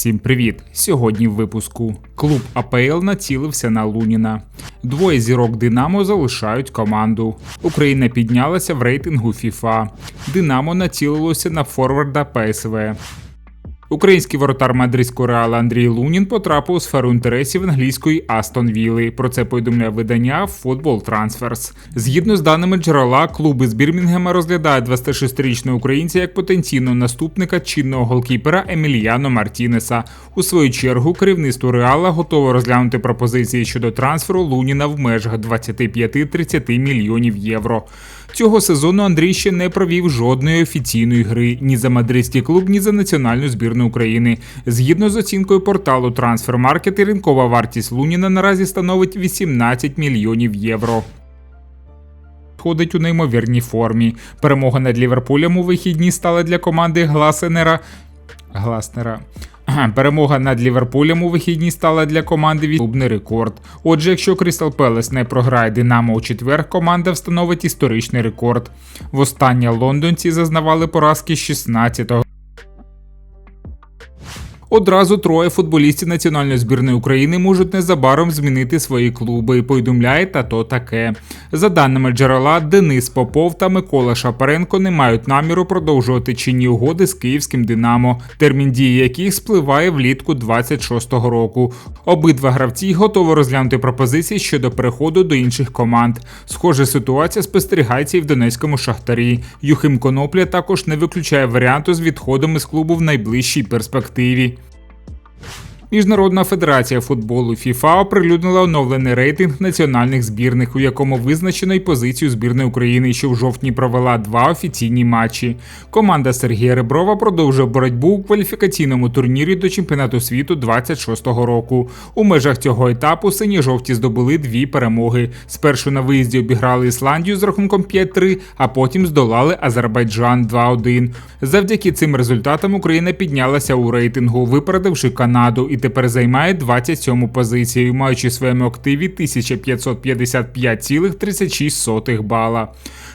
Всім привіт! Сьогодні в випуску клуб АПЛ націлився на Луніна. Двоє зірок Динамо залишають команду. Україна піднялася в рейтингу FIFA. Динамо націлилося на форварда ПСВ. Український воротар мадридського реала Андрій Лунін потрапив у сферу інтересів англійської Астон Вілли. Про це повідомляє видання Football Transfers. Згідно з даними джерела, клуби з Бірмінгема розглядають 26-річного українця як потенційного наступника чинного голкіпера Еміліяно Мартінеса. У свою чергу керівництво реала готове розглянути пропозиції щодо трансферу Луніна в межах 25-30 мільйонів євро. Цього сезону Андрій ще не провів жодної офіційної гри ні за мадридський клуб, ні за національну збірну України. Згідно з оцінкою порталу Transfermarkt, ринкова вартість Луніна наразі становить 18 мільйонів євро. Ходить у неймовірній формі. Перемога над Ліверпулем у вихідні стала для команди Гласенера. Гласнера. Перемога над Ліверпулем у вихідні стала для команди клубний рекорд. Отже, якщо Крістал Пелес не програє Динамо у четвер, команда встановить історичний рекорд. Востаннє лондонці зазнавали поразки 16-го. Одразу троє футболістів національної збірної України можуть незабаром змінити свої клуби. Повідомляє та то таке. За даними джерела, Денис Попов та Микола Шапаренко не мають наміру продовжувати чинні угоди з київським Динамо, термін дії яких спливає влітку 26-го року. Обидва гравці готові розглянути пропозиції щодо переходу до інших команд. Схожа ситуація спостерігається і в Донецькому шахтарі. Юхим Конопля також не виключає варіанту з відходом із клубу в найближчій перспективі. Міжнародна федерація футболу FIFA оприлюднила оновлений рейтинг національних збірних, у якому визначено й позицію збірної України, що в жовтні провела два офіційні матчі. Команда Сергія Реброва продовжує боротьбу у кваліфікаційному турнірі до чемпіонату світу 26-го року. У межах цього етапу сині-жовті здобули дві перемоги. Спершу на виїзді обіграли Ісландію з рахунком 5-3, а потім здолали Азербайджан 2-1. Завдяки цим результатам Україна піднялася у рейтингу, випередивши Канаду і тепер займає 27-му позицію, маючи в своєму активі 1555,36 бала.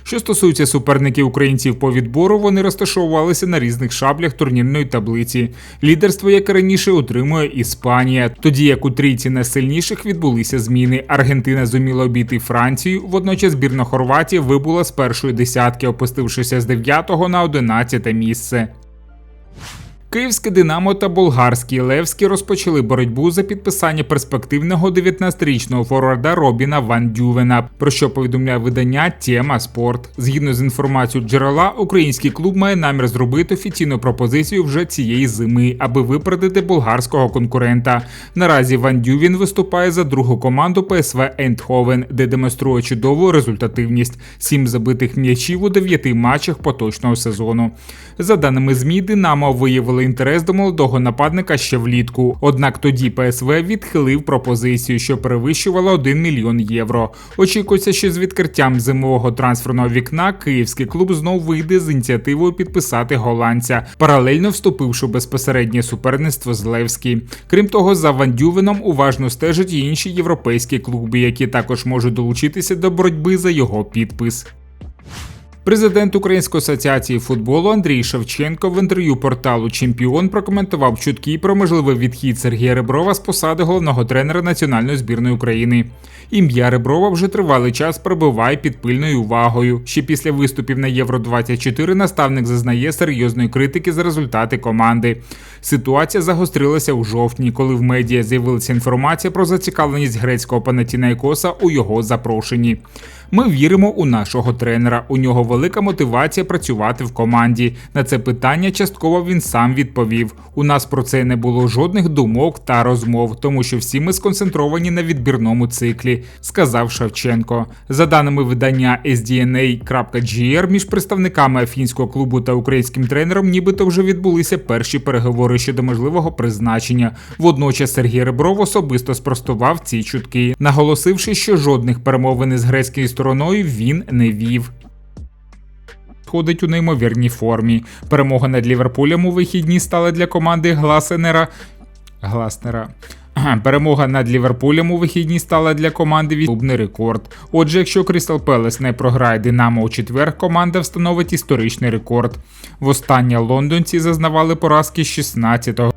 Що стосується суперників українців по відбору, вони розташовувалися на різних шаблях турнірної таблиці. Лідерство, як раніше, отримує Іспанія, тоді як у трійці найсильніших відбулися зміни. Аргентина зуміла обійти Францію. Водночас збірна Хорватії вибула з першої десятки, опустившися з 9 на 11 місце. Київське Динамо та болгарський Левський розпочали боротьбу за підписання перспективного 19-річного форварда Робіна Ван Дювена, про що повідомляє видання Тема Спорт. Згідно з інформацією джерела, український клуб має намір зробити офіційну пропозицію вже цієї зими, аби випередити болгарського конкурента. Наразі Ван Дювін виступає за другу команду ПСВ Ейндховен, де демонструє чудову результативність: сім забитих м'ячів у дев'яти матчах поточного сезону. За даними змі, Динамо виявили інтерес до молодого нападника ще влітку. Однак тоді ПСВ відхилив пропозицію, що перевищувала 1 мільйон євро. Очікується, що з відкриттям зимового трансферного вікна київський клуб знов вийде з ініціативою підписати голландця, паралельно вступивши у безпосереднє суперництво з Левський. Крім того, за Вандювеном уважно стежать і інші європейські клуби, які також можуть долучитися до боротьби за його підпис. Президент Української асоціації футболу Андрій Шевченко в інтерв'ю порталу Чемпіон прокоментував чутки про можливий відхід Сергія Реброва з посади головного тренера національної збірної України. Ім'я Реброва вже тривалий час перебуває під пильною увагою. Ще після виступів на Євро 24 наставник зазнає серйозної критики за результати команди. Ситуація загострилася у жовтні, коли в медіа з'явилася інформація про зацікавленість грецького Панатінайкоса у його запрошенні. Ми віримо у нашого тренера. У нього велика мотивація працювати в команді. На це питання частково він сам відповів. У нас про це не було жодних думок та розмов, тому що всі ми сконцентровані на відбірному циклі, сказав Шевченко. За даними видання SDNA.gr, між представниками афінського клубу та українським тренером, нібито вже відбулися перші переговори щодо можливого призначення. Водночас Сергій Ребров особисто спростував ці чутки, наголосивши, що жодних перемовин із грецькою стороною він не вів. Ходить у неймовірній формі. Перемога над Ліверпулем у вихідні стала для команди Гласенера. Гласнера. Перемога над Ліверпулем у вихідні стала для команди відлубний рекорд. Отже, якщо Крістал Пелес не програє Динамо у четвер, команда встановить історичний рекорд. Востаннє лондонці зазнавали поразки 16-го.